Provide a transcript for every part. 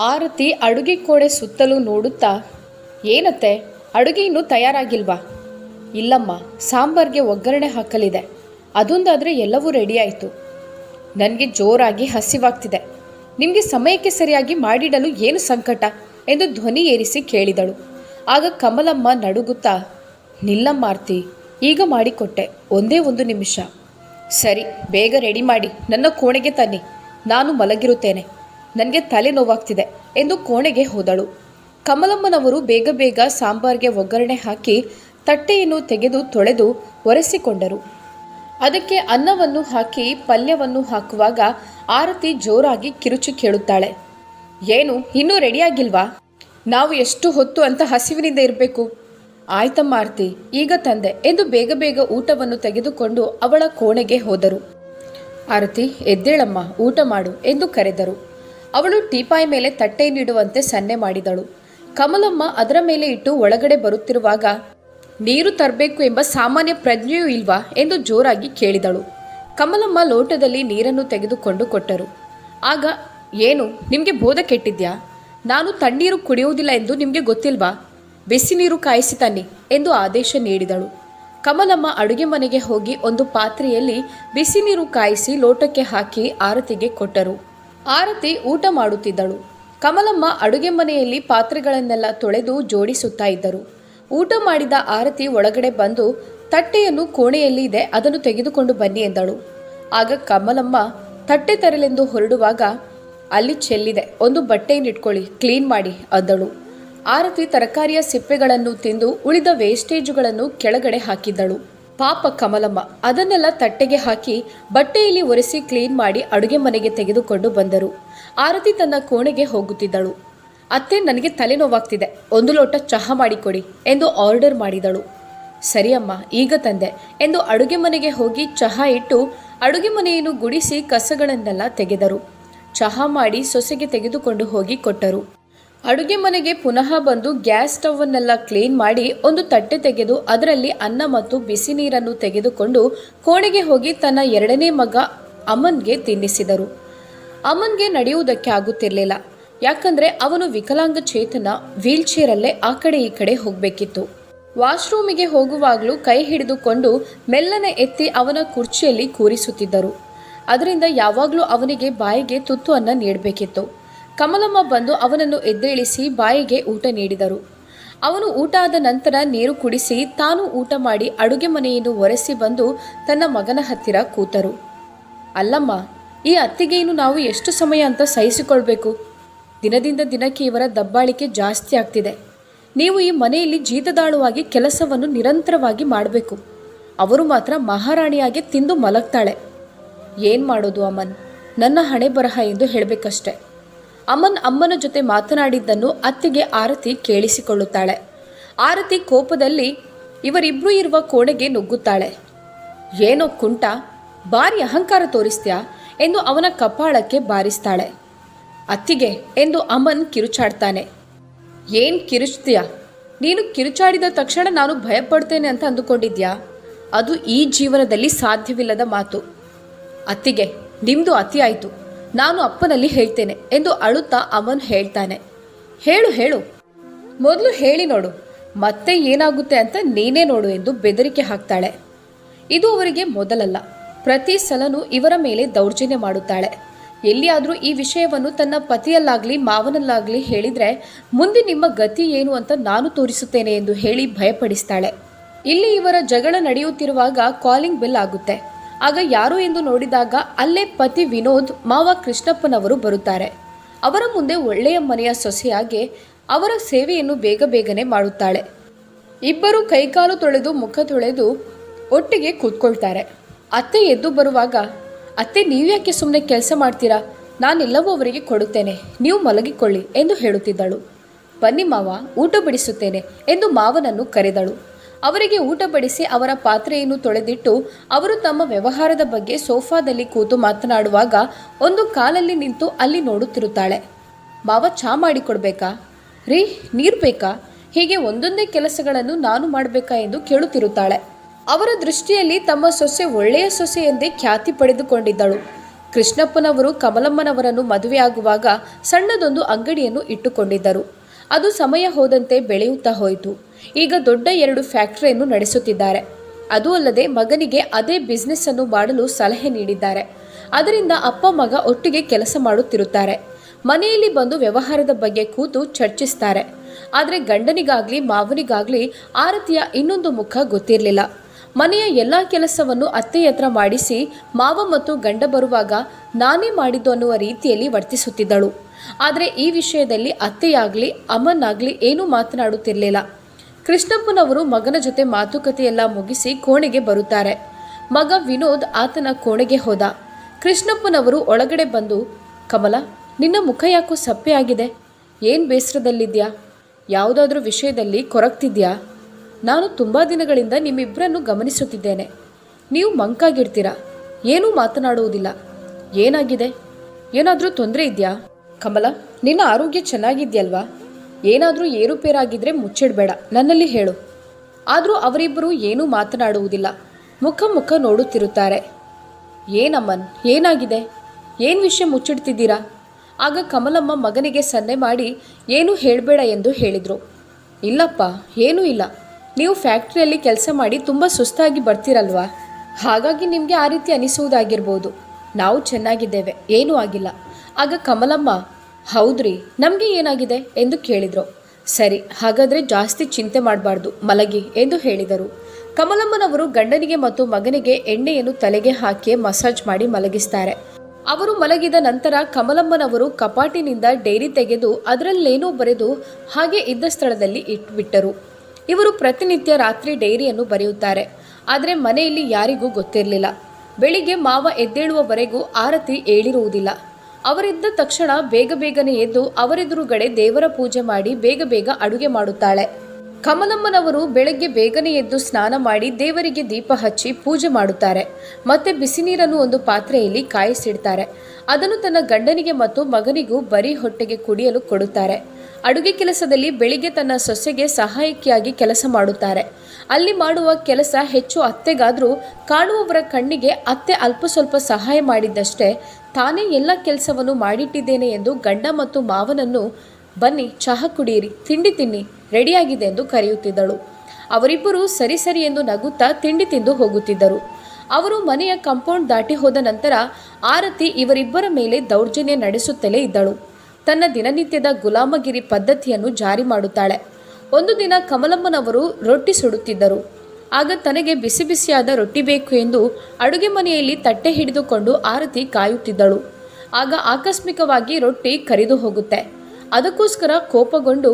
ಆರತಿ ಅಡುಗೆ ಕೋಣೆ ಸುತ್ತಲೂ ನೋಡುತ್ತಾ, ಏನತ್ತೆ, ಅಡುಗೆ ಇನ್ನೂ ತಯಾರಾಗಿಲ್ವಾ? ಇಲ್ಲಮ್ಮ, ಸಾಂಬಾರ್ಗೆ ಒಗ್ಗರಣೆ ಹಾಕಲಿದೆ. ಅದೊಂದಾದರೆ ಎಲ್ಲವೂ ರೆಡಿ ಆಯಿತು ನನಗೆ ಜೋರಾಗಿ ಹಸಿವಾಗ್ತಿದೆ. ನಿಮಗೆ ಸಮಯಕ್ಕೆ ಸರಿಯಾಗಿ ಮಾಡಿಡಲು ಏನು ಸಂಕಟ? ಎಂದು ಧ್ವನಿ ಏರಿಸಿ ಕೇಳಿದಳು. ಆಗ ಕಮಲಮ್ಮ ನಡುಗುತ್ತಾ, ನಿಲ್ಲಮ್ಮ ಆರ್ತಿ, ಈಗ ಮಾಡಿಕೊಟ್ಟೆ, ಒಂದೇ ಒಂದು ನಿಮಿಷ. ಸರಿ, ಬೇಗ ರೆಡಿ ಮಾಡಿ, ನನ್ನ ಕೋಣೆಗೆ ತನ್ನಿ. ನಾನು ಮಲಗಿರುತ್ತೇನೆ. ನನಗೆ ತಲೆ ನೋವಾಗ್ತಿದೆ ಎಂದು ಕೋಣೆಗೆ ಹೋದಳು. ಕಮಲಮ್ಮನವರು ಬೇಗ ಬೇಗ ಸಾಂಬಾರ್ಗೆ ಒಗ್ಗರಣೆ ಹಾಕಿ ತಟ್ಟೆಯನ್ನು ತೆಗೆದು ತೊಳೆದು ಒರೆಸಿಕೊಂಡರು. ಅದಕ್ಕೆ ಅನ್ನವನ್ನು ಹಾಕಿ ಪಲ್ಯವನ್ನು ಹಾಕುವಾಗ ಆರತಿ ಜೋರಾಗಿ ಕಿರುಚಿ ಕೇಳುತ್ತಾಳೆ. ಏನು, ಇನ್ನೂ ರೆಡಿಯಾಗಿಲ್ವಾ? ನಾವು ಎಷ್ಟು ಹೊತ್ತು ಅಂತ ಹಸಿವಿನಿಂದ ಇರಬೇಕು? ಆಯ್ತಮ್ಮ ಆರತಿ, ಈಗ ತಂದೆ ಎಂದು ಬೇಗ ಬೇಗ ಊಟವನ್ನು ತೆಗೆದುಕೊಂಡು ಅವಳ ಕೋಣೆಗೆ ಹೋದರು. ಆರತಿ, ಎದ್ದೇಳಮ್ಮ, ಊಟ ಮಾಡು ಎಂದು ಕರೆದರು. ಅವಳು ಟೀಪಾಯ್ ಮೇಲೆ ತಟ್ಟೆ ನೀಡುವಂತೆ ಸನ್ನೆ ಮಾಡಿದಳು. ಕಮಲಮ್ಮ ಅದರ ಮೇಲೆ ಇಟ್ಟು ಒಳಗಡೆ ಬರುತ್ತಿರುವಾಗ, ನೀರು ತರಬೇಕು ಎಂಬ ಸಾಮಾನ್ಯ ಪ್ರಜ್ಞೆಯೂ ಇಲ್ವಾ? ಎಂದು ಜೋರಾಗಿ ಕೇಳಿದಳು. ಕಮಲಮ್ಮ ಲೋಟದಲ್ಲಿ ನೀರನ್ನು ತೆಗೆದುಕೊಂಡು ಕೊಟ್ಟರು. ಆಗ ಏನು, ನಿಮಗೆ ಬೋಧ ಕೆಟ್ಟಿದ್ಯಾ? ನಾನು ತಣ್ಣೀರು ಕುಡಿಯುವುದಿಲ್ಲ ಎಂದು ನಿಮಗೆ ಗೊತ್ತಿಲ್ವಾ? ಬಿಸಿ ನೀರು ಕಾಯಿಸಿ ತನ್ನಿ, ಎಂದು ಆದೇಶ ನೀಡಿದಳು. ಕಮಲಮ್ಮ ಅಡುಗೆ ಮನೆಗೆ ಹೋಗಿ ಒಂದು ಪಾತ್ರೆಯಲ್ಲಿ ಬಿಸಿ ನೀರು ಕಾಯಿಸಿ ಲೋಟಕ್ಕೆ ಹಾಕಿ ಆರತಿಗೆ ಕೊಟ್ಟರು. ಆರತಿ ಊಟ ಮಾಡುತ್ತಿದ್ದಳು. ಕಮಲಮ್ಮ ಅಡುಗೆ ಮನೆಯಲ್ಲಿ ಪಾತ್ರೆಗಳನ್ನೆಲ್ಲ ತೊಳೆದು ಜೋಡಿಸುತ್ತಾ ಇದ್ದರು. ಊಟ ಮಾಡಿದ ಆರತಿ ಒಳಗಡೆ ಬಂದು, ತಟ್ಟೆಯನ್ನು ಕೋಣೆಯಲ್ಲಿ ಇದೆ, ಅದನ್ನು ತೆಗೆದುಕೊಂಡು ಬನ್ನಿ ಎಂದಳು. ಆಗ ಕಮಲಮ್ಮ ತಟ್ಟೆ ತರಲೆಂದು ಹೊರಡುವಾಗ, ಅಲ್ಲಿ ಚೆಲ್ಲಿದೆ, ಒಂದು ಬಟ್ಟೆಯನ್ನಿಟ್ಕೊಳ್ಳಿ ಕ್ಲೀನ್ ಮಾಡಿ ಅಂದಳು. ಆರತಿ ತರಕಾರಿಯ ಸಿಪ್ಪೆಗಳನ್ನು ತಿಂದು ಉಳಿದ ವೇಸ್ಟೇಜುಗಳನ್ನು ಕೆಳಗಡೆ ಹಾಕಿದ್ದಳು. ಪಾಪ ಕಮಲಮ್ಮ. ಅದನ್ನೆಲ್ಲ ತಟ್ಟೆಗೆ ಹಾಕಿ ಬಟ್ಟೆಯಲ್ಲಿ ಒರೆಸಿ ಕ್ಲೀನ್ ಮಾಡಿ ಅಡುಗೆ ಮನೆಗೆ ತೆಗೆದುಕೊಂಡು ಬಂದರು. ಆರತಿ ತನ್ನ ಕೋಣೆಗೆ ಹೋಗುತ್ತಿದ್ದಳು. ಅತ್ತೆ ನನಗೆ ತಲೆನೋವಾಗ್ತಿದೆ. ಒಂದು ಲೋಟ ಚಹಾ ಮಾಡಿಕೊಡಿ ಎಂದು ಆರ್ಡರ್ ಮಾಡಿದಳು. ಸರಿಯಮ್ಮ ಈಗ ತಂದೆ ಎಂದು ಅಡುಗೆ ಮನೆಗೆ ಹೋಗಿ ಚಹಾ ಇಟ್ಟು ಅಡುಗೆ ಮನೆಯನ್ನು ಗುಡಿಸಿ ಕಸಗಳನ್ನೆಲ್ಲ ತೆಗೆದರು. ಚಹಾ ಮಾಡಿ ಸೊಸೆಗೆ ತೆಗೆದುಕೊಂಡು ಹೋಗಿ ಕೊಟ್ಟರು. ಅಡುಗೆ ಮನೆಗೆ ಪುನಃ ಬಂದು ಗ್ಯಾಸ್ ಸ್ಟವ್ವನ್ನೆಲ್ಲ ಕ್ಲೀನ್ ಮಾಡಿ ಒಂದು ತಟ್ಟೆ ತೆಗೆದು ಅದರಲ್ಲಿ ಅನ್ನ ಮತ್ತು ಬಿಸಿ ನೀರನ್ನು ತೆಗೆದುಕೊಂಡು ಕೋಣೆಗೆ ಹೋಗಿ ತನ್ನ ಎರಡನೇ ಮಗ ಅಮನ್ಗೆ ತಿನ್ನಿಸಿದರು. ಅಮನ್ಗೆ ನಡೆಯುವುದಕ್ಕೆ ಆಗುತ್ತಿರಲಿಲ್ಲ. ಯಾಕಂದ್ರೆ ಅವನು ವಿಕಲಾಂಗಚೇತನ ವೀಲ್ ಚೇರಲ್ಲೇ ಆ ಕಡೆ ಈ ಕಡೆ ಹೋಗಬೇಕಿತ್ತು. ವಾಶ್ರೂಮಿಗೆ ಹೋಗುವಾಗಲೂ ಕೈ ಹಿಡಿದುಕೊಂಡು ಮೆಲ್ಲನೆ ಎತ್ತಿ ಅವನ ಕುರ್ಚಿಯಲ್ಲಿ ಕೂರಿಸುತ್ತಿದ್ದರು. ಅದರಿಂದ ಯಾವಾಗಲೂ ಅವನಿಗೆ ಬಾಯಿಗೆ ತುತ್ತು ಅನ್ನ ನೀಡಬೇಕಿತ್ತು. ಕಮಲಮ್ಮ ಬಂದು ಅವನನ್ನು ಎದ್ದೇಳಿಸಿ ಬಾಯಿಗೆ ಊಟ ನೀಡಿದರು. ಅವನು ಊಟ ಆದ ನಂತರ ನೀರು ಕುಡಿಸಿ ತಾನು ಊಟ ಮಾಡಿ ಅಡುಗೆ ಮನೆಯನ್ನು ಒರೆಸಿ ಬಂದು ತನ್ನ ಮಗನ ಹತ್ತಿರ ಕೂತರು. ಅಲ್ಲಮ್ಮ, ಈ ಅತ್ತಿಗೆಯನ್ನು ನಾವು ಎಷ್ಟು ಸಮಯ ಅಂತ ಸಹಿಸಿಕೊಳ್ಬೇಕು? ದಿನದಿಂದ ದಿನಕ್ಕೆ ಇವರ ದಬ್ಬಾಳಿಕೆ ಜಾಸ್ತಿ ಆಗ್ತಿದೆ. ನೀವು ಈ ಮನೆಯಲ್ಲಿ ಜೀತದಾಳುವಾಗಿ ಕೆಲಸವನ್ನು ನಿರಂತರವಾಗಿ ಮಾಡಬೇಕು. ಅವರು ಮಾತ್ರ ಮಹಾರಾಣಿಯಾಗಿ ತಿಂದು ಮಲಗ್ತಾಳೆ. ಏನು ಮಾಡೋದು ಅಮ್ಮನ್ ನನ್ನ ಹಣೆ ಬರಹ ಎಂದು ಹೇಳಬೇಕಷ್ಟೆ. ಅಮನ್ ಅಮ್ಮನ ಜೊತೆ ಮಾತನಾಡಿದ್ದನ್ನು ಅತ್ತಿಗೆ ಆರತಿ ಕೇಳಿಸಿಕೊಳ್ಳುತ್ತಾಳೆ. ಆರತಿ ಕೋಪದಲ್ಲಿ ಇವರಿಬ್ಬರೂ ಇರುವ ಕೋಣೆಗೆ ನುಗ್ಗುತ್ತಾಳೆ. ಏನೋ ಕುಂಟ, ಭಾರಿ ಅಹಂಕಾರ ತೋರಿಸ್ತೀಯಾ? ಎಂದು ಅವನ ಕಪಾಳಕ್ಕೆ ಬಾರಿಸ್ತಾಳೆ. ಅತ್ತಿಗೆ, ಎಂದು ಅಮನ್ ಕಿರುಚಾಡ್ತಾನೆ. ಏನ್ ಕಿರುಚ್ತೀಯ? ನೀನು ಕಿರುಚಾಡಿದ ತಕ್ಷಣ ನಾನು ಭಯಪಡ್ತೇನೆ ಅಂತ ಅಂದುಕೊಂಡಿದ್ಯಾ? ಅದು ಈ ಜೀವನದಲ್ಲಿ ಸಾಧ್ಯವಿಲ್ಲದ ಮಾತು. ಅತ್ತಿಗೆ, ನಿಮ್ದು ಅತಿ ಆಯಿತು ನಾನು ಅಪ್ಪನಲ್ಲಿ ಹೇಳ್ತೇನೆ ಎಂದು ಅಳುತ್ತಾ ಅಮನ್ ಹೇಳ್ತಾನೆ. ಹೇಳು ಹೇಳು. ಮೊದಲು ಹೇಳಿ ನೋಡು. ಮತ್ತೆ ಏನಾಗುತ್ತೆ ಅಂತ ನೀನೇ ನೋಡು ಎಂದು ಬೆದರಿಕೆ ಹಾಕ್ತಾಳೆ. ಇದು ಅವರಿಗೆ ಮೊದಲಲ್ಲ. ಪ್ರತಿ ಸಲನೂ ಇವರ ಮೇಲೆ ದೌರ್ಜನ್ಯ ಮಾಡುತ್ತಾಳೆ. ಎಲ್ಲಿಯಾದರೂ ಈ ವಿಷಯವನ್ನು ತನ್ನ ಪತಿಯಲ್ಲಾಗಲಿ, ಮಾವನಲ್ಲಾಗಲಿ ಹೇಳಿದರೆ ಮುಂದೆ ನಿಮ್ಮ ಗತಿ ಏನು ಅಂತ ನಾನು ತೋರಿಸುತ್ತೇನೆ ಎಂದು ಹೇಳಿ ಭಯಪಡಿಸ್ತಾಳೆ. ಇಲ್ಲಿ ಇವರ ಜಗಳ ನಡೆಯುತ್ತಿರುವಾಗ ಕಾಲಿಂಗ್ ಬೆಲ್ ಆಗುತ್ತೆ. ಆಗ ಯಾರು ಎಂದು ನೋಡಿದಾಗ ಅಲ್ಲೇ ಪತಿ ವಿನೋದ್, ಮಾವ ಕೃಷ್ಣಪ್ಪನವರು ಬರುತ್ತಾರೆ. ಅವರ ಮುಂದೆ ಒಳ್ಳೆಯ ಮನೆಯ ಸೊಸೆಯಾಗಿ ಅವರ ಸೇವೆಯನ್ನು ಬೇಗ ಬೇಗನೆ ಮಾಡುತ್ತಾಳೆ. ಇಬ್ಬರು ಕೈಕಾಲು ತೊಳೆದು ಮುಖ ತೊಳೆದು ಒಟ್ಟಿಗೆ ಕೂತ್ಕೊಳ್ತಾರೆ. ಅತ್ತೆ ಎದ್ದು ಬರುವಾಗ, ಅತ್ತೆ ನೀವ್ಯಾಕೆ ಸುಮ್ಮನೆ ಕೆಲಸ ಮಾಡ್ತೀರಾ? ನಾನೆಲ್ಲವೂ ಅವರಿಗೆ ಕೊಡುತ್ತೇನೆ. ನೀವು ಮಲಗಿಕೊಳ್ಳಿ ಎಂದು ಹೇಳುತ್ತಿದ್ದಳು. ಬನ್ನಿ ಮಾವ, ಊಟ ಬಿಡಿಸುತ್ತೇನೆ ಎಂದು ಮಾವನನ್ನು ಕರೆದಳು. ಅವರಿಗೆ ಊಟ ಬಡಿಸಿ ಅವರ ಪಾತ್ರೆಯನ್ನು ತೊಳೆದಿಟ್ಟು ಅವರು ತಮ್ಮ ವ್ಯವಹಾರದ ಬಗ್ಗೆ ಸೋಫಾದಲ್ಲಿ ಕೂತು ಮಾತನಾಡುವಾಗ ಒಂದು ಕಾಲಲ್ಲಿ ನಿಂತು ಅಲ್ಲಿ ನೋಡುತ್ತಿರುತ್ತಾಳೆ. ಮಾವ ಚಾ ಮಾಡಿಕೊಡ್ಬೇಕಾ? ರೀ, ನೀರು ಬೇಕಾ? ಹೀಗೆ ಒಂದೊಂದೇ ಕೆಲಸಗಳನ್ನು ನಾನು ಮಾಡಬೇಕಾ ಎಂದು ಕೇಳುತ್ತಿರುತ್ತಾಳೆ. ಅವರ ದೃಷ್ಟಿಯಲ್ಲಿ ತಮ್ಮ ಸೊಸೆ ಒಳ್ಳೆಯ ಸೊಸೆ ಎಂದೇ ಖ್ಯಾತಿ ಪಡೆದುಕೊಂಡಿದ್ದಳು. ಕೃಷ್ಣಪ್ಪನವರು ಕಮಲಮ್ಮನವರನ್ನು ಮದುವೆಯಾಗುವಾಗ ಸಣ್ಣದೊಂದು ಅಂಗಡಿಯನ್ನು ಇಟ್ಟುಕೊಂಡಿದ್ದರು. ಅದು ಸಮಯ ಹೋದಂತೆ ಬೆಳೆಯುತ್ತಾ ಹೋಯಿತು. ಈಗ ದೊಡ್ಡ ಎರಡು ಫ್ಯಾಕ್ಟರಿಯನ್ನು ನಡೆಸುತ್ತಿದ್ದಾರೆ. ಅದೂ ಅಲ್ಲದೆ ಮಗನಿಗೆ ಅದೇ ಬಿಸ್ನೆಸ್ ಅನ್ನು ಮಾಡಲು ಸಲಹೆ ನೀಡಿದ್ದಾರೆ. ಅದರಿಂದ ಅಪ್ಪ ಮಗ ಒಟ್ಟಿಗೆ ಕೆಲಸ ಮಾಡುತ್ತಿರುತ್ತಾರೆ. ಮನೆಯಲ್ಲಿ ಬಂದು ವ್ಯವಹಾರದ ಬಗ್ಗೆ ಕೂತು ಚರ್ಚಿಸ್ತಾರೆ. ಆದರೆ ಗಂಡನಿಗಾಗ್ಲಿ, ಮಾವನಿಗಾಗ್ಲಿ ಆರತಿಯ ಇನ್ನೊಂದು ಮುಖ ಗೊತ್ತಿರಲಿಲ್ಲ. ಮನೆಯ ಎಲ್ಲ ಕೆಲಸವನ್ನು ಅತ್ತೆಯತ್ರ ಮಾಡಿಸಿ ಮಾವ ಮತ್ತು ಗಂಡ ಬರುವಾಗ ನಾನೇ ಮಾಡಿದ್ದು ಅನ್ನುವ ರೀತಿಯಲ್ಲಿ ವರ್ತಿಸುತ್ತಿದ್ದಳು. ಆದರೆ ಈ ವಿಷಯದಲ್ಲಿ ಅತ್ತೆಯಾಗಲಿ, ಅಮ್ಮನಾಗಲಿ ಏನೂ ಮಾತನಾಡುತ್ತಿರಲಿಲ್ಲ. ಕೃಷ್ಣಪ್ಪನವರು ಮಗನ ಜೊತೆ ಮಾತುಕತೆಯೆಲ್ಲ ಮುಗಿಸಿ ಕೋಣೆಗೆ ಬರುತ್ತಾರೆ. ಮಗ ವಿನೋದ್ ಆತನ ಕೋಣೆಗೆ ಹೋದ. ಕೃಷ್ಣಪ್ಪನವರು ಒಳಗಡೆ ಬಂದು, ಕಮಲ, ನಿನ್ನ ಮುಖ ಯಾಕೋ ಸಪ್ಪೆ ಆಗಿದೆ? ಏನು ಬೇಸರದಲ್ಲಿದ್ಯಾ? ಯಾವುದಾದ್ರೂ ವಿಷಯದಲ್ಲಿ ಕೊರಗ್ತಿದ್ಯಾ? ನಾನು ತುಂಬ ದಿನಗಳಿಂದ ನಿಮ್ಮಿಬ್ಬರನ್ನು ಗಮನಿಸುತ್ತಿದ್ದೇನೆ. ನೀವು ಮಂಕಾಗಿರ್ತೀರಾ? ಏನೂ ಮಾತನಾಡುವುದಿಲ್ಲ. ಏನಾಗಿದೆ? ಏನಾದರೂ ತೊಂದರೆ ಇದೆಯಾ? ಕಮಲ ನಿನ್ನ ಆರೋಗ್ಯ ಚೆನ್ನಾಗಿದ್ಯಲ್ವಾ? ಏನಾದರೂ ಏರುಪೇರಾಗಿದ್ದರೆ ಮುಚ್ಚಿಡಬೇಡ, ನನ್ನಲ್ಲಿ ಹೇಳು. ಆದರೂ ಅವರಿಬ್ಬರು ಏನೂ ಮಾತನಾಡುವುದಿಲ್ಲ. ಮುಖ ಮುಖ ನೋಡುತ್ತಿರುತ್ತಾರೆ. ಏನಮ್ಮನ್ ಏನಾಗಿದೆ? ಏನು ವಿಷಯ ಮುಚ್ಚಿಡ್ತಿದ್ದೀರಾ? ಆಗ ಕಮಲಮ್ಮ ಮಗನಿಗೆ ಸನ್ನೆ ಮಾಡಿ, ಏನೂ ಹೇಳಬೇಡ ಎಂದು ಹೇಳಿದರು. ಇಲ್ಲಪ್ಪ, ಏನೂ ಇಲ್ಲ. ನೀವು ಫ್ಯಾಕ್ಟ್ರಿಯಲ್ಲಿ ಕೆಲಸ ಮಾಡಿ ತುಂಬ ಸುಸ್ತಾಗಿ ಬರ್ತೀರಲ್ವಾ? ಹಾಗಾಗಿ ನಿಮಗೆ ಆ ರೀತಿ ಅನಿಸುವುದಾಗಿರ್ಬೋದು. ನಾವು ಚೆನ್ನಾಗಿದ್ದೇವೆ, ಏನೂ ಆಗಿಲ್ಲ. ಆಗ ಕಮಲಮ್ಮ, ಹೌದ್ರಿ, ನಮಗೆ ಏನಾಗಿದೆ ಎಂದು ಕೇಳಿದರು. ಸರಿ, ಹಾಗಾದರೆ ಜಾಸ್ತಿ ಚಿಂತೆ ಮಾಡಬಾರ್ದು, ಮಲಗಿ ಎಂದು ಹೇಳಿದರು. ಕಮಲಮ್ಮನವರು ಗಂಡನಿಗೆ ಮತ್ತು ಮಗನಿಗೆ ಎಣ್ಣೆಯನ್ನು ತಲೆಗೆ ಹಾಕಿ ಮಸಾಜ್ ಮಾಡಿ ಮಲಗಿಸ್ತಾರೆ. ಅವರು ಮಲಗಿದ ನಂತರ ಕಮಲಮ್ಮನವರು ಕಪಾಟಿನಿಂದ ಡೈರಿ ತೆಗೆದು ಅದರಲ್ಲೇನೋ ಬರೆದು ಹಾಗೆ ಇದ್ದ ಸ್ಥಳದಲ್ಲಿ ಇಟ್ಬಿಟ್ಟರು. ಇವರು ಪ್ರತಿನಿತ್ಯ ರಾತ್ರಿ ಡೈರಿಯನ್ನು ಬರೆಯುತ್ತಾರೆ. ಆದರೆ ಮನೆಯಲ್ಲಿ ಯಾರಿಗೂ ಗೊತ್ತಿರಲಿಲ್ಲ. ಬೆಳಿಗ್ಗೆ ಮಾವ ಎದ್ದೇಳುವವರೆಗೂ ಆರತಿ ಏಳಿರುವುದಿಲ್ಲ ಅವರಿದ್ದ ತಕ್ಷಣ ಬೇಗ ಬೇಗನೆ ಎದ್ದು ಅವರೆದುರುಗಡೆ ದೇವರ ಪೂಜೆ ಮಾಡಿ ಬೇಗ ಬೇಗ ಅಡುಗೆ ಮಾಡುತ್ತಾಳೆ. ಕಮಲಮ್ಮನವರು ಬೆಳಗ್ಗೆ ಬೇಗನೆ ಎದ್ದು ಸ್ನಾನ ಮಾಡಿ ದೇವರಿಗೆ ದೀಪ ಹಚ್ಚಿ ಪೂಜೆ ಮಾಡುತ್ತಾರೆ. ಮತ್ತೆ ಬಿಸಿ ನೀರನ್ನು ಒಂದು ಪಾತ್ರೆಯಲ್ಲಿ ಕಾಯಿಸಿಡ್ತಾರೆ. ಅದನ್ನು ತನ್ನ ಗಂಡನಿಗೆ ಮತ್ತು ಮಗನಿಗೂ ಬರೀ ಹೊಟ್ಟೆಗೆ ಕುಡಿಯಲು ಕೊಡುತ್ತಾರೆ. ಅಡುಗೆ ಕೆಲಸದಲ್ಲಿ ಬೆಳಿಗ್ಗೆ ತನ್ನ ಸೊಸೆಗೆ ಸಹಾಯಕಿಯಾಗಿ ಕೆಲಸ ಮಾಡುತ್ತಾರೆ. ಅಲ್ಲಿ ಮಾಡುವ ಕೆಲಸ ಹೆಚ್ಚು ಅತ್ತೆಗಾದರೂ ಕಾಣುವವರ ಕಣ್ಣಿಗೆ ಅತ್ತೆ ಅಲ್ಪ ಸ್ವಲ್ಪ ಸಹಾಯ ಮಾಡಿದ್ದಷ್ಟೇ ತಾನೇ ಎಲ್ಲ ಕೆಲಸವನ್ನು ಮಾಡಿಟ್ಟಿದ್ದೇನೆ ಎಂದು ಗಂಡ ಮತ್ತು ಮಾವನನ್ನು, ಬನ್ನಿ ಚಹಾ ಕುಡಿಯಿರಿ ತಿಂಡಿ ತಿನ್ನಿ, ರೆಡಿಯಾಗಿದೆ ಎಂದು ಕರೆಯುತ್ತಿದ್ದಳು. ಅವರಿಬ್ಬರು ಸರಿ ಸರಿ ಎಂದು ನಗುತ್ತಾ ತಿಂಡಿ ತಿಂದು ಹೋಗುತ್ತಿದ್ದರು. ಅವರು ಮನೆಯ ಕಾಂಪೌಂಡ್ ದಾಟಿ ಹೋದ ನಂತರ ಆರತಿ ಇವರಿಬ್ಬರ ಮೇಲೆ ದೌರ್ಜನ್ಯ ನಡೆಸುತ್ತಲೇ ಇದ್ದಳು. ತನ್ನ ದಿನನಿತ್ಯದ ಗುಲಾಮಗಿರಿ ಪದ್ಧತಿಯನ್ನು ಜಾರಿ ಮಾಡುತ್ತಾಳೆ. ಒಂದು ದಿನ ಕಮಲಮ್ಮನವರು ರೊಟ್ಟಿ ಸುಡುತ್ತಿದ್ದರು. ಆಗ ತನಗೆ ಬಿಸಿ ಬಿಸಿಯಾದ ರೊಟ್ಟಿ ಬೇಕು ಎಂದು ಅಡುಗೆ ಮನೆಯಲ್ಲಿ ತಟ್ಟೆ ಹಿಡಿದುಕೊಂಡು ಆರತಿ ಕಾಯುತ್ತಿದ್ದಳು. ಆಗ ಆಕಸ್ಮಿಕವಾಗಿ ರೊಟ್ಟಿ ಕರಿದು ಹೋಗುತ್ತೆ. ಅದಕ್ಕೋಸ್ಕರ ಕೋಪಗೊಂಡು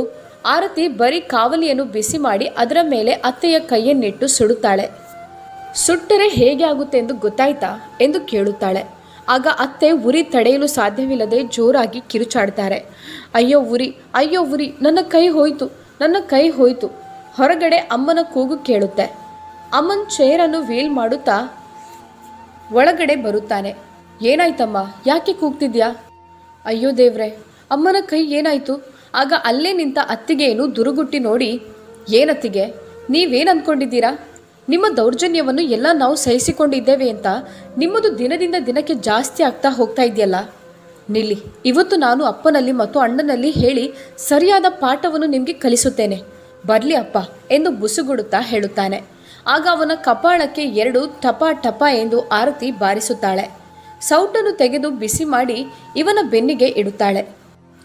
ಆರತಿ ಬರೀ ಕಾವಲಿಯನ್ನು ಬಿಸಿ ಮಾಡಿ ಅದರ ಮೇಲೆ ಅತ್ತೆಯ ಕೈಯನ್ನಿಟ್ಟು ಸುಡುತ್ತಾಳೆ. ಸುಟ್ಟರೆ ಹೇಗೆ ಆಗುತ್ತೆ ಎಂದು ಗೊತ್ತಾಯ್ತಾ ಎಂದು ಕೇಳುತ್ತಾಳೆ. ಆಗ ಅತ್ತೆ ಉರಿ ತಡೆಯಲು ಸಾಧ್ಯವಿಲ್ಲದೆ ಜೋರಾಗಿ ಕಿರುಚಾಡ್ತಾರೆ. ಅಯ್ಯೋ ಉರಿ ಅಯ್ಯೋ ಉರಿ, ನನ್ನ ಕೈ ಹೋಯ್ತು, ನನ್ನ ಕೈ ಹೋಯ್ತು. ಹೊರಗಡೆ ಅಮ್ಮನ ಕೂಗು ಕೇಳುತ್ತೆ. ಅಮ್ಮನ ಚೇರನ್ನು ವೀಲ್ ಮಾಡುತ್ತಾ ಒಳಗಡೆ ಬರುತ್ತಾನೆ. ಏನಾಯ್ತಮ್ಮ? ಯಾಕೆ ಕೂಗ್ತಿದ್ಯಾ? ಅಯ್ಯೋ ದೇವ್ರೆ, ಅಮ್ಮನ ಕೈ ಏನಾಯ್ತು? ಆಗ ಅಲ್ಲೇ ನಿಂತ ಅತ್ತಿಗೆಯನ್ನು ದುರುಗುಟ್ಟಿ ನೋಡಿ, ಏನತ್ತಿಗೆ, ನೀವೇನು ಅಂದ್ಕೊಂಡಿದ್ದೀರಾ ನಿಮ್ಮ ದೌರ್ಜನ್ಯವನ್ನು ಎಲ್ಲ ನಾವು ಸಹಿಸಿಕೊಂಡಿದ್ದೇವೆ ಅಂತ ನಿಮ್ಮದು ದಿನದಿಂದ ದಿನಕ್ಕೆ ಜಾಸ್ತಿ ಆಗ್ತಾ ಹೋಗ್ತಾ ಇದೆಯಲ್ಲ? ನಿಲ್ಲಿ, ಇವತ್ತು ನಾನು ಅಪ್ಪನಲ್ಲಿ ಮತ್ತು ಅಣ್ಣನಲ್ಲಿ ಹೇಳಿ ಸರಿಯಾದ ಪಾಠವನ್ನು ನಿಮಗೆ ಕಲಿಸುತ್ತೇನೆ. ಬರಲಿ ಅಪ್ಪ ಎಂದು ಬುಸುಗುಡುತ್ತಾ ಹೇಳುತ್ತಾನೆ. ಆಗ ಅವನ ಕಪಾಳಕ್ಕೆ ಎರಡು ಟಪ ಟಪ ಎಂದು ಆರತಿ ಬಾರಿಸುತ್ತಾಳೆ. ಸೌಟನ್ನು ತೆಗೆದು ಬಿಸಿ ಮಾಡಿ ಇವನ ಬೆನ್ನಿಗೆ ಇಡುತ್ತಾಳೆ.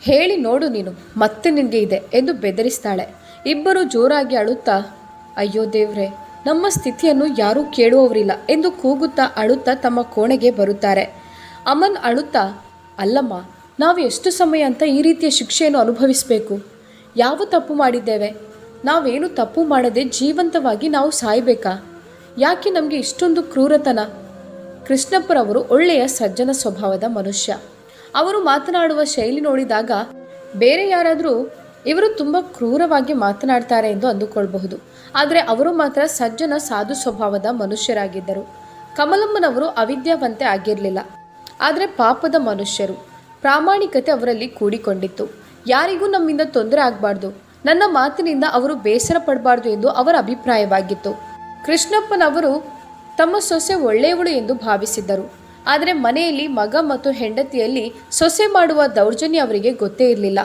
ಹೇಳಿ ನೋಡು ನೀನು, ಮತ್ತೆ ನಿನಗೆ ಇದೆ ಎಂದು ಬೆದರಿಸ್ತಾಳೆ. ಇಬ್ಬರು ಜೋರಾಗಿ ಅಳುತ್ತಾ, ಅಯ್ಯೋ ದೇವ್ರೆ, ನಮ್ಮ ಸ್ಥಿತಿಯನ್ನು ಯಾರೂ ಕೇಳುವವರಿಲ್ಲ ಎಂದು ಕೂಗುತ್ತಾ ಅಳುತ್ತಾ ತಮ್ಮ ಕೋಣೆಗೆ ಬರುತ್ತಾರೆ. ಅಮನ್ ಅಳುತ್ತಾ, ಅಲ್ಲಮ್ಮ, ನಾವು ಎಷ್ಟು ಸಮಯ ಅಂತ ಈ ರೀತಿಯ ಶಿಕ್ಷೆಯನ್ನು ಅನುಭವಿಸಬೇಕು? ಯಾವ ತಪ್ಪು ಮಾಡಿದ್ದೇವೆ? ನಾವೇನು ತಪ್ಪು ಮಾಡದೆ ಜೀವಂತವಾಗಿ ನಾವು ಸಾಯಬೇಕಾ? ಯಾಕೆ ನಮಗೆ ಇಷ್ಟೊಂದು ಕ್ರೂರತನ? ಕೃಷ್ಣಪ್ಪರವರು ಒಳ್ಳೆಯ ಸಜ್ಜನ ಸ್ವಭಾವದ ಮನುಷ್ಯ. ಅವರು ಮಾತನಾಡುವ ಶೈಲಿ ನೋಡಿದಾಗ ಬೇರೆ ಯಾರಾದರೂ ಇವರು ತುಂಬ ಕ್ರೂರವಾಗಿ ಮಾತನಾಡ್ತಾರೆ ಎಂದು ಅಂದುಕೊಳ್ಬಹುದು. ಆದರೆ ಅವರು ಮಾತ್ರ ಸಜ್ಜನ ಸಾಧು ಸ್ವಭಾವದ ಮನುಷ್ಯರಾಗಿದ್ದರು. ಕಮಲಮ್ಮನವರು ಅವಿದ್ಯಾವಂತೆ ಆಗಿರಲಿಲ್ಲ. ಆದರೆ ಪಾಪದ ಮನುಷ್ಯರು. ಪ್ರಾಮಾಣಿಕತೆ ಅವರಲ್ಲಿ ಕೂಡಿಕೊಂಡಿತ್ತು. ಯಾರಿಗೂ ನಮ್ಮಿಂದ ತೊಂದರೆ ಆಗಬಾರ್ದು. ನನ್ನ ಮಾತಿನಿಂದ ಅವರು ಬೇಸರ ಪಡಬಾರ್ದು ಎಂದು ಅವರ ಅಭಿಪ್ರಾಯವಾಗಿತ್ತು. ಕೃಷ್ಣಪ್ಪನವರು ತಮ್ಮ ಸೊಸೆ ಒಳ್ಳೆಯವಳು ಎಂದು ಭಾವಿಸಿದ್ದರು. ಆದರೆ ಮನೆಯಲ್ಲಿ ಮಗ ಮತ್ತು ಹೆಂಡತಿಯಲ್ಲಿ ಸೊಸೆ ಮಾಡುವ ದೌರ್ಜನ್ಯ ಅವರಿಗೆ ಗೊತ್ತೇ ಇರಲಿಲ್ಲ.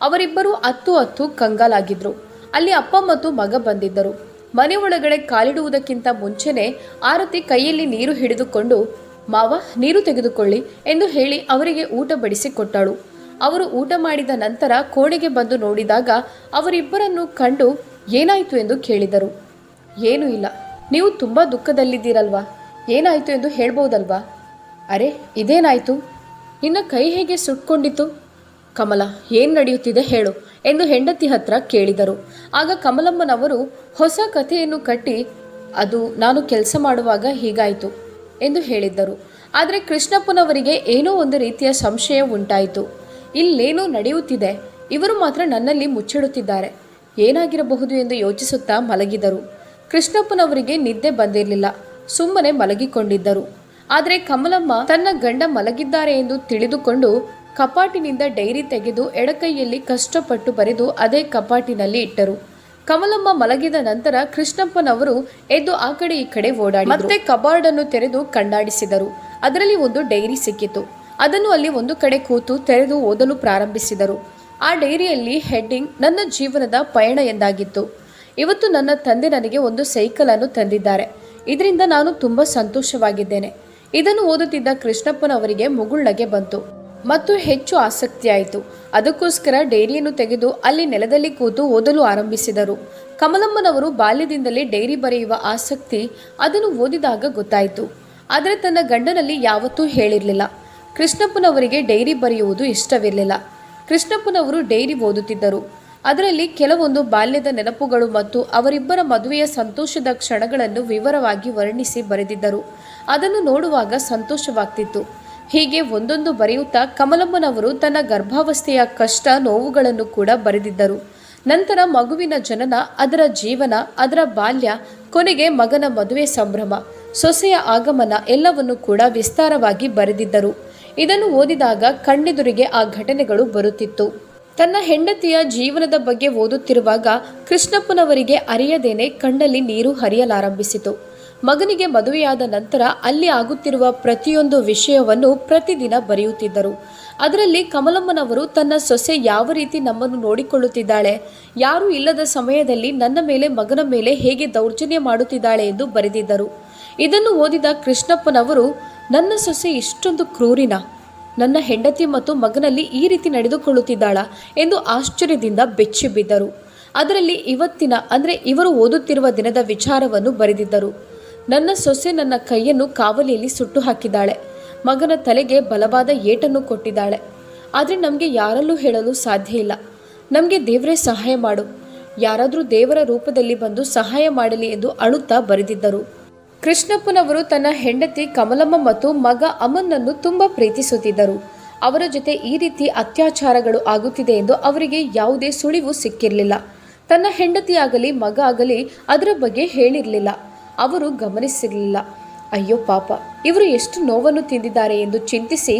ಅವರಿಬ್ಬರು ಹತ್ತು ಹತ್ತು ಕಂಗಾಲಾಗಿದ್ದರು ಅಲ್ಲಿ ಅಪ್ಪ ಮತ್ತು ಮಗ ಬಂದಿದ್ದರು. ಮನೆ ಒಳಗಡೆ ಕಾಲಿಡುವುದಕ್ಕಿಂತ ಮುಂಚೆನೆ ಆರತಿ ಕೈಯಲ್ಲಿ ನೀರು ಹಿಡಿದುಕೊಂಡು, ಮಾವ, ನೀರು ತೆಗೆದುಕೊಳ್ಳಿ ಎಂದು ಹೇಳಿ ಅವರಿಗೆ ಊಟ ಬಡಿಸಿ ಕೊಟ್ಟಳು. ಅವರು ಊಟ ಮಾಡಿದ ನಂತರ ಕೋಣೆಗೆ ಬಂದು ನೋಡಿದಾಗ ಅವರಿಬ್ಬರನ್ನು ಕಂಡು ಏನಾಯಿತು ಎಂದು ಕೇಳಿದರು. ಏನೂ ಇಲ್ಲ. ನೀವು ತುಂಬ ದುಃಖದಲ್ಲಿದ್ದೀರಲ್ವಾ? ಏನಾಯಿತು ಎಂದು ಹೇಳ್ಬೋದಲ್ವಾ? ಅರೆ, ಇದೇನಾಯಿತು? ನಿನ್ನ ಕೈ ಹೇಗೆ ಸುಟ್ಕೊಂಡಿತು? ಕಮಲ, ಏನು ನಡೆಯುತ್ತಿದೆ ಹೇಳು ಎಂದು ಹೆಂಡತಿ ಹತ್ರ ಕೇಳಿದರು. ಆಗ ಕಮಲಮ್ಮನವರು ಹೊಸ ಕಥೆಯನ್ನು ಕಟ್ಟಿ, ಅದು ನಾನು ಕೆಲಸ ಮಾಡುವಾಗ ಹೀಗಾಯಿತು ಎಂದು ಹೇಳಿದ್ದರು. ಆದರೆ ಕೃಷ್ಣಪ್ಪನವರಿಗೆ ಏನೋ ಒಂದು ರೀತಿಯ ಸಂಶಯ ಉಂಟಾಯಿತು. ಇಲ್ಲೇನೋ ನಡೆಯುತ್ತಿದೆ. ಇವರು ಮಾತ್ರ ನನ್ನಲ್ಲಿ ಮುಚ್ಚಿಡುತ್ತಿದ್ದಾರೆ. ಏನಾಗಿರಬಹುದು ಎಂದು ಯೋಚಿಸುತ್ತಾ ಮಲಗಿದರು. ಕೃಷ್ಣಪ್ಪನವರಿಗೆ ನಿದ್ದೆ ಬಂದಿರಲಿಲ್ಲ. ಸುಮ್ಮನೆ ಮಲಗಿಕೊಂಡಿದ್ದರು. ಆದರೆ ಕಮಲಮ್ಮ ತನ್ನ ಗಂಡ ಮಲಗಿದ್ದಾರೆ ಎಂದು ತಿಳಿದುಕೊಂಡು ಕಪಾಟಿನಿಂದ ಡೈರಿ ತೆಗೆದು ಎಡಕೈಯಲ್ಲಿ ಕಷ್ಟಪಟ್ಟು ಬರೆದು ಅದೇ ಕಪಾಟಿನಲ್ಲಿ ಇಟ್ಟರು. ಕಮಲಮ್ಮ ಮಲಗಿದ ನಂತರ ಕೃಷ್ಣಪ್ಪನವರು ಎದ್ದು ಆ ಕಡೆ ಈ ಕಡೆ ಓಡಾಡಿ ಮತ್ತೆ ಕಬಾರ್ಡ್ ಅನ್ನು ತೆರೆದು ಕಣ್ಣಾಡಿಸಿದರು. ಅದರಲ್ಲಿ ಒಂದು ಡೈರಿ ಸಿಕ್ಕಿತು. ಅದನ್ನು ಅಲ್ಲಿ ಒಂದು ಕಡೆ ಕೂತು ತೆರೆದು ಓದಲು ಪ್ರಾರಂಭಿಸಿದರು. ಆ ಡೈರಿಯಲ್ಲಿ ಹೆಡ್ಡಿಂಗ್ ನನ್ನ ಜೀವನದ ಪಯಣ ಎಂದಾಗಿತ್ತು. ಇವತ್ತು ನನ್ನ ತಂದೆ ನನಗೆ ಒಂದು ಸೈಕಲ್ ಅನ್ನು ತಂದಿದ್ದಾರೆ. ಇದರಿಂದ ನಾನು ತುಂಬ ಸಂತೋಷವಾಗಿದ್ದೇನೆ. ಇದನ್ನು ಓದುತ್ತಿದ್ದ ಕೃಷ್ಣಪ್ಪನವರಿಗೆ ಮುಗುಳ್ನಗೆ ಬಂತು. ಮತ್ತು ಹೆಚ್ಚು ಆಸಕ್ತಿಯಾಯಿತು. ಅದಕ್ಕೋಸ್ಕರ ಡೈರಿಯನ್ನು ತೆಗೆದು ಅಲ್ಲಿ ನೆಲದಲ್ಲಿ ಕೂತು ಓದಲು ಆರಂಭಿಸಿದರು. ಕಮಲಮ್ಮನವರು ಬಾಲ್ಯದಿಂದಲೇ ಡೈರಿ ಬರೆಯುವ ಆಸಕ್ತಿ ಅದನ್ನು ಓದಿದಾಗ ಗೊತ್ತಾಯಿತು. ಆದರೆ ತನ್ನ ಗಂಡನಲ್ಲಿ ಯಾವತ್ತೂ ಹೇಳಿರಲಿಲ್ಲ. ಕೃಷ್ಣಪ್ಪನವರಿಗೆ ಡೈರಿ ಬರೆಯುವುದು ಇಷ್ಟವಿರಲಿಲ್ಲ. ಕೃಷ್ಣಪ್ಪನವರು ಡೈರಿ ಓದುತ್ತಿದ್ದರು. ಅದರಲ್ಲಿ ಕೆಲವೊಂದು ಬಾಲ್ಯದ ನೆನಪುಗಳು ಮತ್ತು ಅವರಿಬ್ಬರ ಮದುವೆಯ ಸಂತೋಷದ ಕ್ಷಣಗಳನ್ನು ವಿವರವಾಗಿ ವರ್ಣಿಸಿ ಬರೆದಿದ್ದರು. ಅದನ್ನು ನೋಡುವಾಗ ಸಂತೋಷವಾಗ್ತಿತ್ತು. ಹೀಗೆ ಒಂದೊಂದು ಬರೆಯುತ್ತಾ ಕಮಲಮ್ಮನವರು ತನ್ನ ಗರ್ಭಾವಸ್ಥೆಯ ಕಷ್ಟ ನೋವುಗಳನ್ನು ಕೂಡ ಬರೆದಿದ್ದರು. ನಂತರ ಮಗುವಿನ ಜನನ, ಅದರ ಜೀವನ, ಅದರ ಬಾಲ್ಯ, ಕೊನೆಗೆ ಮಗನ ಮದುವೆ ಸಂಭ್ರಮ, ಸೊಸೆಯ ಆಗಮನ ಎಲ್ಲವನ್ನು ಕೂಡ ವಿಸ್ತಾರವಾಗಿ ಬರೆದಿದ್ದರು. ಇದನ್ನು ಓದಿದಾಗ ಕಣ್ಣೆದುರಿಗೆ ಆ ಘಟನೆಗಳು ಬರುತ್ತಿತ್ತು. ತನ್ನ ಹೆಂಡತಿಯ ಜೀವನದ ಬಗ್ಗೆ ಓದುತ್ತಿರುವಾಗ ಕೃಷ್ಣಪ್ಪನವರಿಗೆ ಅರಿಯದೇನೆ ಕಣ್ಣಲ್ಲಿ ನೀರು ಹರಿಯಲಾರಂಭಿಸಿತು. ಮಗನಿಗೆ ಮದುವೆಯಾದ ನಂತರ ಅಲ್ಲಿ ಆಗುತ್ತಿರುವ ಪ್ರತಿಯೊಂದು ವಿಷಯವನ್ನು ಪ್ರತಿದಿನ ಬರೆಯುತ್ತಿದ್ದರು. ಅದರಲ್ಲಿ ಕಮಲಮ್ಮನವರು ತನ್ನ ಸೊಸೆ ಯಾವ ರೀತಿ ನಮ್ಮನ್ನು ನೋಡಿಕೊಳ್ಳುತ್ತಿದ್ದಾಳೆ, ಯಾರೂ ಇಲ್ಲದ ಸಮಯದಲ್ಲಿ ನನ್ನ ಮೇಲೆ ಮಗನ ಮೇಲೆ ಹೇಗೆ ದೌರ್ಜನ್ಯ ಮಾಡುತ್ತಿದ್ದಾಳೆ ಎಂದು ಬರೆದಿದ್ದರು. ಇದನ್ನು ಓದಿದ ಕೃಷ್ಣಪ್ಪನವರು ನನ್ನ ಸೊಸೆ ಇಷ್ಟೊಂದು ಕ್ರೂರಿನ. ನನ್ನ ಹೆಂಡತಿ ಮತ್ತು ಮಗನಲ್ಲಿ ಈ ರೀತಿ ನಡೆದುಕೊಳ್ಳುತ್ತಿದ್ದಾಳ ಎಂದು ಆಶ್ಚರ್ಯದಿಂದ ಬೆಚ್ಚಿಬಿದ್ದರು ಅದರಲ್ಲಿ ಇವತ್ತಿನ, ಅಂದರೆ ಇವರು ಓದುತ್ತಿರುವ ದಿನದ ವಿಚಾರವನ್ನು ಬರೆದಿದ್ದರು. ನನ್ನ ಸೊಸೆ ನನ್ನ ಕೈಯನ್ನು ಕಾವಲಿಯಲ್ಲಿ ಸುಟ್ಟು ಹಾಕಿದ್ದಾಳೆ ಮಗನ ತಲೆಗೆ ಬಲವಾದ ಏಟನ್ನು ಕೊಟ್ಟಿದ್ದಾಳೆ. ಆದರೆ ನಮಗೆ ಯಾರಲ್ಲೂ ಹೇಳಲು ಸಾಧ್ಯ ಇಲ್ಲ. ನಮಗೆ ದೇವರೇ ಸಹಾಯ ಮಾಡು. ಯಾರಾದರೂ ದೇವರ ರೂಪದಲ್ಲಿ ಬಂದು ಸಹಾಯ ಮಾಡಲಿ ಎಂದು ಅಳುತ್ತಾ ಬರೆದಿದ್ದರು. ಕೃಷ್ಣಪ್ಪನವರು ತನ್ನ ಹೆಂಡತಿ ಕಮಲಮ್ಮ ಮತ್ತು ಮಗ ಅಮನ್ನನ್ನು ತುಂಬ ಪ್ರೀತಿಸುತ್ತಿದ್ದರು. ಅವರ ಜೊತೆ ಈ ರೀತಿ ಅತ್ಯಾಚಾರಗಳು ಆಗುತ್ತಿದೆ ಎಂದು ಅವರಿಗೆ ಯಾವುದೇ ಸುಳಿವು ಸಿಕ್ಕಿರಲಿಲ್ಲ. ತನ್ನ ಹೆಂಡತಿಯಾಗಲಿ, ಮಗ ಆಗಲಿ ಅದರ ಬಗ್ಗೆ ಹೇಳಿರಲಿಲ್ಲ. ಅವರು ಗಮನಿಸಿರಲಿಲ್ಲ. ಅಯ್ಯೋ ಪಾಪ, ಇವರು ಎಷ್ಟು ನೋವನ್ನು ತಿಂದಿದ್ದಾರೆ ಎಂದು ಚಿಂತಿಸಿ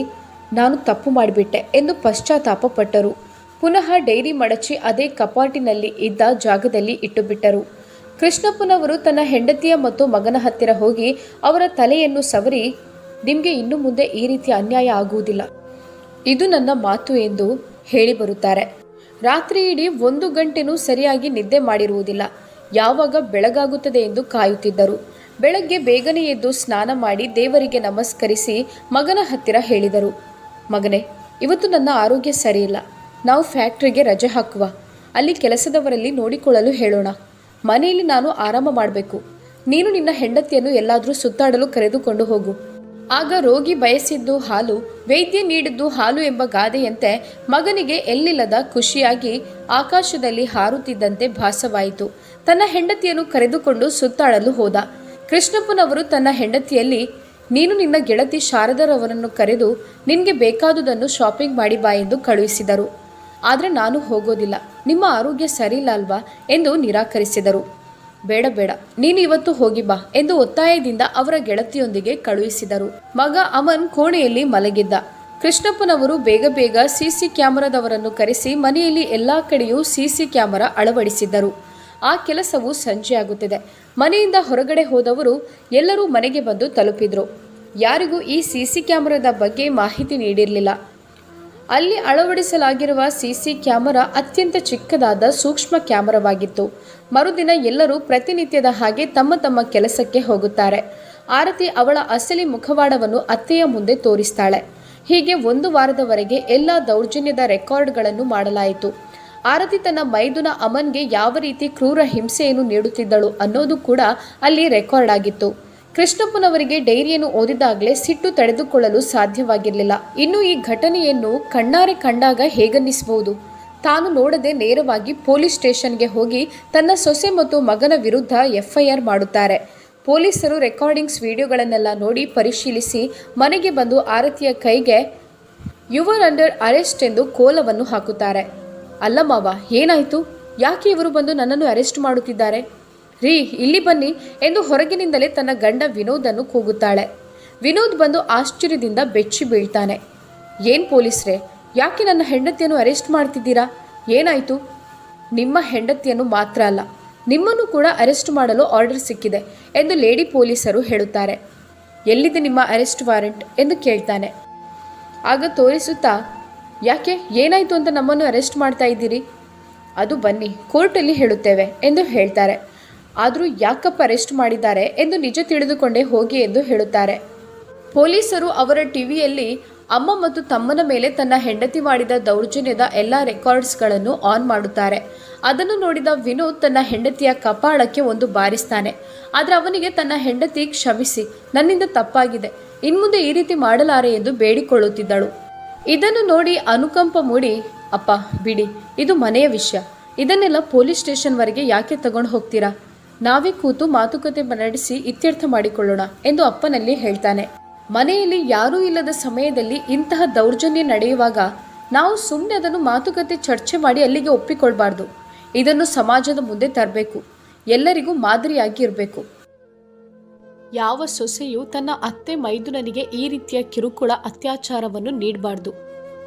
ನಾನು ತಪ್ಪು ಮಾಡಿಬಿಟ್ಟೆ ಎಂದು ಪಶ್ಚಾತ್ತಾಪ ಪಟ್ಟರು. ಪುನಃ ಡೈರಿ ಮಡಚಿ ಅದೇ ಕಪಾಟಿನಲ್ಲಿ ಇದ್ದ ಜಾಗದಲ್ಲಿ ಇಟ್ಟುಬಿಟ್ಟರು. ಕೃಷ್ಣಪ್ಪನವರು ತನ್ನ ಹೆಂಡತಿಯ ಮತ್ತು ಮಗನ ಹತ್ತಿರ ಹೋಗಿ ಅವರ ತಲೆಯನ್ನು ಸವರಿ, ನಿಮಗೆ ಇನ್ನು ಮುಂದೆ ಈ ರೀತಿ ಅನ್ಯಾಯ ಆಗುವುದಿಲ್ಲ. ಇದು ನನ್ನ ಮಾತು ಎಂದು ಹೇಳಿ ಬರುತ್ತಾರೆ. ರಾತ್ರಿ ಇಡೀ ಒಂದು ಗಂಟೆನೂ ಸರಿಯಾಗಿ ನಿದ್ದೆ ಮಾಡಿರುವುದಿಲ್ಲ. ಯಾವಾಗ ಬೆಳಗಾಗುತ್ತದೆ ಎಂದು ಕಾಯುತ್ತಿದ್ದರು. ಬೆಳಗ್ಗೆ ಬೇಗನೆ ಎದ್ದು ಸ್ನಾನ ಮಾಡಿ ದೇವರಿಗೆ ನಮಸ್ಕರಿಸಿ ಮಗನ ಹತ್ತಿರ ಹೇಳಿದರು. ಮಗನೇ, ಇವತ್ತು ನನ್ನ ಆರೋಗ್ಯ ಸರಿಯಿಲ್ಲ. ನಾವು ಫ್ಯಾಕ್ಟ್ರಿಗೆ ರಜೆ ಹಾಕುವ. ಅಲ್ಲಿ ಕೆಲಸದವರಲ್ಲಿ ನೋಡಿಕೊಳ್ಳಲು ಹೇಳೋಣ. ಮನೆಯಲ್ಲಿ ನಾನು ಆರಾಮ ಮಾಡಬೇಕು. ನೀನು ನಿನ್ನ ಹೆಂಡತಿಯನ್ನು ಎಲ್ಲಾದರೂ ಸುತ್ತಾಡಲು ಕರೆದುಕೊಂಡು ಹೋಗು. ಆಗ ರೋಗಿ ಬಯಸಿದ್ದು ಹಾಲು, ವೈದ್ಯ ನೀಡಿದ್ದು ಹಾಲು ಎಂಬ ಗಾದೆಯಂತೆ ಮಗನಿಗೆ ಎಲ್ಲಿಲ್ಲದ ಖುಷಿಯಾಗಿ ಆಕಾಶದಲ್ಲಿ ಹಾರುತ್ತಿದ್ದಂತೆ ಭಾಸವಾಯಿತು. ತನ್ನ ಹೆಂಡತಿಯನ್ನು ಕರೆದುಕೊಂಡು ಸುತ್ತಾಡಲು ಹೋದ. ಕೃಷ್ಣಪ್ಪನವರು ತನ್ನ ಹೆಂಡತಿಯಲ್ಲಿ, ನೀನು ನಿನ್ನ ಗೆಳತಿ ಶಾರದರವರನ್ನು ಕರೆದು ನಿನಗೆ ಬೇಕಾದುದನ್ನು ಶಾಪಿಂಗ್ ಮಾಡಿ ಬಾ ಎಂದು ಕಳುಹಿಸಿದರು. ಆದರೆ ನಾನು ಹೋಗೋದಿಲ್ಲ. ನಿಮ್ಮ ಆರೋಗ್ಯ ಸರಿಯಿಲ್ಲ ಅಲ್ವಾ ಎಂದು ನಿರಾಕರಿಸಿದರು. ಬೇಡ ಬೇಡ. ನೀನು ಇವತ್ತು ಹೋಗಿ ಬಾ ಎಂದು ಒತ್ತಾಯದಿಂದ ಅವರ ಗೆಳತಿಯೊಂದಿಗೆ ಕಳುಹಿಸಿದರು. ಮಗ ಅಮನ್ ಕೋಣೆಯಲ್ಲಿ ಮಲಗಿದ್ದ. ಕೃಷ್ಣಪ್ಪನವರು ಬೇಗ ಬೇಗ ಸಿಸಿ ಕ್ಯಾಮರಾದವರನ್ನು ಕರೆಸಿ ಮನೆಯಲ್ಲಿ ಎಲ್ಲಾ ಕಡೆಯೂ ಸಿಸಿ ಕ್ಯಾಮರಾ ಅಳವಡಿಸಿದ್ದರು. ಆ ಕೆಲಸವು ಸಂಜೆಯಾಗುತ್ತಿದೆ ಮನೆಯಿಂದ ಹೊರಗಡೆ ಹೋದವರು ಎಲ್ಲರೂ ಮನೆಗೆ ಬಂದು ತಲುಪಿದ್ರು. ಯಾರಿಗೂ ಈ ಸಿಸಿ ಕ್ಯಾಮರಾದ ಕ್ಯಾಮೆರಾದ ಬಗ್ಗೆ ಮಾಹಿತಿ ನೀಡಿರಲಿಲ್ಲ. ಅಲ್ಲಿ ಅಳವಡಿಸಲಾಗಿರುವ ಸಿಸಿ ಕ್ಯಾಮೆರಾ ಅತ್ಯಂತ ಚಿಕ್ಕದಾದ ಸೂಕ್ಷ್ಮ ಕ್ಯಾಮರಾವಾಗಿತ್ತು. ಮರುದಿನ ಎಲ್ಲರೂ ಪ್ರತಿನಿತ್ಯದ ಹಾಗೆ ತಮ್ಮ ತಮ್ಮ ಕೆಲಸಕ್ಕೆ ಹೋಗುತ್ತಾರೆ. ಆರತಿ ಅವಳ ಅಸಲಿ ಮುಖವಾಡವನ್ನು ಅತ್ತೆಯ ಮುಂದೆ ತೋರಿಸ್ತಾಳೆ. ಹೀಗೆ ಒಂದು ವಾರದವರೆಗೆ ಎಲ್ಲ ದೌರ್ಜನ್ಯದ ರೆಕಾರ್ಡ್ಗಳನ್ನು ಮಾಡಲಾಯಿತು. ಆರತಿ ತನ್ನ ಮೈದುನ ಅಮನ್ಗೆ ಯಾವ ರೀತಿ ಕ್ರೂರ ಹಿಂಸೆಯನ್ನು ನೀಡುತ್ತಿದ್ದಳು ಅನ್ನೋದು ಕೂಡ ಅಲ್ಲಿ ರೆಕಾರ್ಡ್ ಆಗಿತ್ತು. ಕೃಷ್ಣಪ್ಪನವರಿಗೆ ಡೈರಿಯನ್ನು ಓದಿದಾಗಲೇ ಸಿಟ್ಟು ತಡೆದುಕೊಳ್ಳಲು ಸಾಧ್ಯವಾಗಿರಲಿಲ್ಲ. ಇನ್ನು ಈ ಘಟನೆಯನ್ನು ಕಣ್ಣಾರೆ ಕಂಡಾಗ ಹೇಗನ್ನಿಸಬಹುದು? ತಾನು ನೋಡದೆ ನೇರವಾಗಿ ಪೊಲೀಸ್ ಸ್ಟೇಷನ್ಗೆ ಹೋಗಿ ತನ್ನ ಸೊಸೆ ಮತ್ತು ಮಗನ ವಿರುದ್ಧ ಎಫ್ಐಆರ್ ಮಾಡುತ್ತಾರೆ. ಪೊಲೀಸರು ರೆಕಾರ್ಡಿಂಗ್ಸ್ ವಿಡಿಯೋಗಳನ್ನೆಲ್ಲ ನೋಡಿ ಪರಿಶೀಲಿಸಿ ಮನೆಗೆ ಬಂದು ಆರತಿಯ ಕೈಗೆ ಯುವರ್ ಅಂಡರ್ ಅರೆಸ್ಟ್ ಎಂದು ಕೋಲವನ್ನು ಹಾಕುತ್ತಾರೆ. ಅಲ್ಲ ಮಾವ, ಏನಾಯಿತು? ಯಾಕೆ ಇವರು ಬಂದು ನನ್ನನ್ನು ಅರೆಸ್ಟ್ ಮಾಡುತ್ತಿದ್ದಾರೆ? ರೀ, ಇಲ್ಲಿ ಬನ್ನಿ ಎಂದು ಹೊರಗಿನಿಂದಲೇ ತನ್ನ ಗಂಡ ವಿನೋದನ್ನು ಕೂಗುತ್ತಾಳೆ. ವಿನೋದ್ ಬಂದು ಆಶ್ಚರ್ಯದಿಂದ ಬೆಚ್ಚಿ ಬೀಳ್ತಾನೆ. ಏನು ಪೊಲೀಸ್ರೇ, ಯಾಕೆ ನನ್ನ ಹೆಂಡತಿಯನ್ನು ಅರೆಸ್ಟ್ ಮಾಡ್ತಿದ್ದೀರಾ? ಏನಾಯಿತು? ನಿಮ್ಮ ಹೆಂಡತಿಯನ್ನು ಮಾತ್ರ ಅಲ್ಲ, ನಿಮ್ಮನ್ನು ಕೂಡ ಅರೆಸ್ಟ್ ಮಾಡಲು ಆರ್ಡರ್ ಸಿಕ್ಕಿದೆ ಎಂದು ಲೇಡಿ ಪೊಲೀಸರು ಹೇಳುತ್ತಾರೆ. ಎಲ್ಲಿದೆ ನಿಮ್ಮ ಅರೆಸ್ಟ್ ವಾರೆಂಟ್? ಎಂದು ಕೇಳ್ತಾನೆ. ಆಗ ತೋರಿಸುತ್ತಾ, ಯಾಕೆ, ಏನಾಯಿತು ಅಂತ ನಮ್ಮನ್ನು ಅರೆಸ್ಟ್ ಮಾಡ್ತಾ ಇದ್ದೀರಿ? ಅದು ಬನ್ನಿ, ಕೋರ್ಟಲ್ಲಿ ಹೇಳುತ್ತೇವೆ ಎಂದು ಹೇಳ್ತಾರೆ. ಆದರೂ ಯಾಕಪ್ಪ ಅರೆಸ್ಟ್ ಮಾಡಿದ್ದಾರೆ ಎಂದು ನಿಜ ತಿಳಿದುಕೊಂಡೇ ಹೋಗಿ ಎಂದು ಹೇಳುತ್ತಾರೆ. ಪೊಲೀಸರು ಅವರ ಟಿವಿಯಲ್ಲಿ ಅಮ್ಮ ಮತ್ತು ತಮ್ಮನ ಮೇಲೆ ತನ್ನ ಹೆಂಡತಿ ಮಾಡಿದ ದೌರ್ಜನ್ಯದ ಎಲ್ಲ ರೆಕಾರ್ಡ್ಸ್ಗಳನ್ನು ಆನ್ ಮಾಡುತ್ತಾರೆ. ಅದನ್ನು ನೋಡಿದ ವಿನೋದ್ ತನ್ನ ಹೆಂಡತಿಯ ಕಪಾಳಕ್ಕೆ ಒಂದು ಬಾರಿಸ್ತಾನೆ. ಆದರೆ ಅವನಿಗೆ ತನ್ನ ಹೆಂಡತಿ ಕ್ಷಮಿಸಿ, ನನ್ನಿಂದ ತಪ್ಪಾಗಿದೆ, ಇನ್ಮುಂದೆ ಈ ರೀತಿ ಮಾಡಲಾರೆ ಎಂದು ಬೇಡಿಕೊಳ್ಳುತ್ತಿದ್ದಳು. ಇದನ್ನು ನೋಡಿ ಅನುಕಂಪ ಮೂಡಿ, ಅಪ್ಪ, ಬಿಡಿ, ಇದು ಮನೆಯ ವಿಷಯ. ಇದನ್ನೆಲ್ಲ ಪೊಲೀಸ್ ಸ್ಟೇಷನ್ವರೆಗೆ ಯಾಕೆ ತಗೊಂಡು ಹೋಗ್ತೀರಾ? ನಾವೇ ಕೂತು ಮಾತುಕತೆ ನಡೆಸಿ ಇತ್ಯರ್ಥ ಮಾಡಿಕೊಳ್ಳೋಣ ಎಂದು ಅಪ್ಪನಲ್ಲಿ ಹೇಳ್ತಾನೆ. ಮನೆಯಲ್ಲಿ ಯಾರೂ ಇಲ್ಲದ ಸಮಯದಲ್ಲಿ ಇಂತಹ ದೌರ್ಜನ್ಯ ನಡೆಯುವಾಗ ನಾವು ಸುಮ್ಮನೆ ಅದನ್ನು ಮಾತುಕತೆ ಚರ್ಚೆ ಮಾಡಿ ಅಲ್ಲಿಗೆ ಒಪ್ಪಿಕೊಳ್ಬಾರ್ದು. ಇದನ್ನು ಸಮಾಜದ ಮುಂದೆ ತರಬೇಕು. ಎಲ್ಲರಿಗೂ ಮಾದರಿಯಾಗಿ ಇರಬೇಕು. ಯಾವ ಸೊಸೆಯು ತನ್ನ ಅತ್ತೆ ಮೈದುನನಿಗೆ ಈ ರೀತಿಯ ಕಿರುಕುಳ ಅತ್ಯಾಚಾರವನ್ನು ನೀಡಬಾರ್ದು.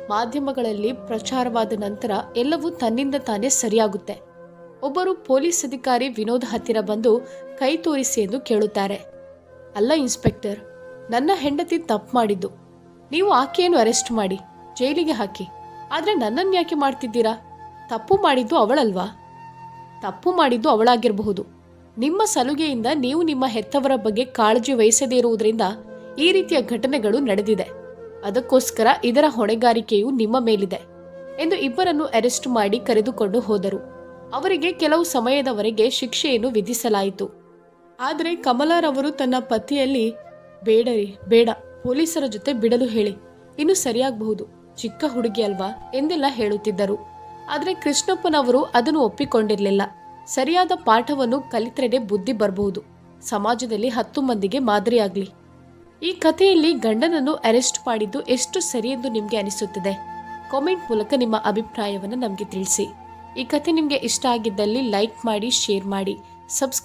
ಮಾಧ್ಯಮಗಳಲ್ಲಿ ಪ್ರಚಾರವಾದ ನಂತರ ಎಲ್ಲವೂ ತನ್ನಿಂದ ತಾನೇ ಸರಿಯಾಗುತ್ತೆ. ಒಬ್ಬರು ಪೊಲೀಸ್ ಅಧಿಕಾರಿ ವಿನೋದ್ ಹತ್ತಿರ ಬಂದು ಕೈ ತೋರಿಸಿ ಎಂದು ಕೇಳುತ್ತಾರೆ. ಅಲ್ಲ, ಇನ್ಸ್ಪೆಕ್ಟರ್, ನನ್ನ ಹೆಂಡತಿ ತಪ್ಪು ಮಾಡಿದ್ದು. ನೀವು ಆಕೆಯನ್ನು ಅರೆಸ್ಟ್ ಮಾಡಿ, ಜೈಲಿಗೆ ಹಾಕಿ. ಆದರೆ ನನ್ನನ್ನು ಯಾಕೆ ಮಾಡ್ತಿದ್ದೀರಾ? ತಪ್ಪು ಮಾಡಿದ್ದು ಅವಳಲ್ವಾ? ತಪ್ಪು ಮಾಡಿದ್ದು ಅವಳಾಗಿರಬಹುದು. ನಿಮ್ಮ ಸಲುಗೆಯಿಂದ ನೀವು ನಿಮ್ಮ ಹೆತ್ತವರ ಬಗ್ಗೆ ಕಾಳಜಿ ವಹಿಸದೇ ಇರುವುದರಿಂದ ಈ ರೀತಿಯ ಘಟನೆಗಳು ನಡೆದಿದೆ. ಅದಕ್ಕೋಸ್ಕರ ಇದರ ಹೊಣೆಗಾರಿಕೆಯು ನಿಮ್ಮ ಮೇಲಿದೆ ಎಂದು ಇಬ್ಬರನ್ನು ಅರೆಸ್ಟ್ ಮಾಡಿ ಕರೆದುಕೊಂಡು ಹೋದರು. ಅವರಿಗೆ ಕೆಲವು ಸಮಯದವರೆಗೆ ಶಿಕ್ಷೆಯನ್ನು ವಿಧಿಸಲಾಯಿತು. ಆದರೆ ಕಮಲಾರವರು ತನ್ನ ಪತಿಯಲ್ಲಿ ಬೇಡರಿ ಬೇಡ, ಪೊಲೀಸರ ಜೊತೆ ಬಿಡಲು ಹೇಳಿ, ಇನ್ನು ಸರಿಯಾಗಬಹುದು, ಚಿಕ್ಕ ಹುಡುಗಿ ಅಲ್ವಾ ಎಂದೆಲ್ಲ ಹೇಳುತ್ತಿದ್ದರು. ಆದರೆ ಕೃಷ್ಣಪ್ಪನವರು ಅದನ್ನು ಒಪ್ಪಿಕೊಂಡಿರಲಿಲ್ಲ. ಸರಿಯಾದ ಪಾಠವನ್ನು ಕಲಿತರೆಡೆ ಬುದ್ಧಿ ಬರಬಹುದು, ಸಮಾಜದಲ್ಲಿ ಹತ್ತು ಮಂದಿಗೆ ಮಾದರಿಯಾಗಲಿ. ಈ ಕಥೆಯಲ್ಲಿ ಗಂಡನನ್ನು ಅರೆಸ್ಟ್ ಮಾಡಿದ್ದು ಎಷ್ಟು ಸರಿ ಎಂದು ನಿಮಗೆ ಅನಿಸುತ್ತದೆ? ಕಾಮೆಂಟ್ ಮೂಲಕ ನಿಮ್ಮ ಅಭಿಪ್ರಾಯವನ್ನು ನಮಗೆ ತಿಳಿಸಿ. ಈ ಕಥೆ ನಿಮಗೆ ಇಷ್ಟ ಆಗಿದ್ದಲ್ಲಿ ಲೈಕ್ ಮಾಡಿ ಶೇರ್ ಮಾಡಿ ಸಬ್ಸ್ಕ್ರೈಬ್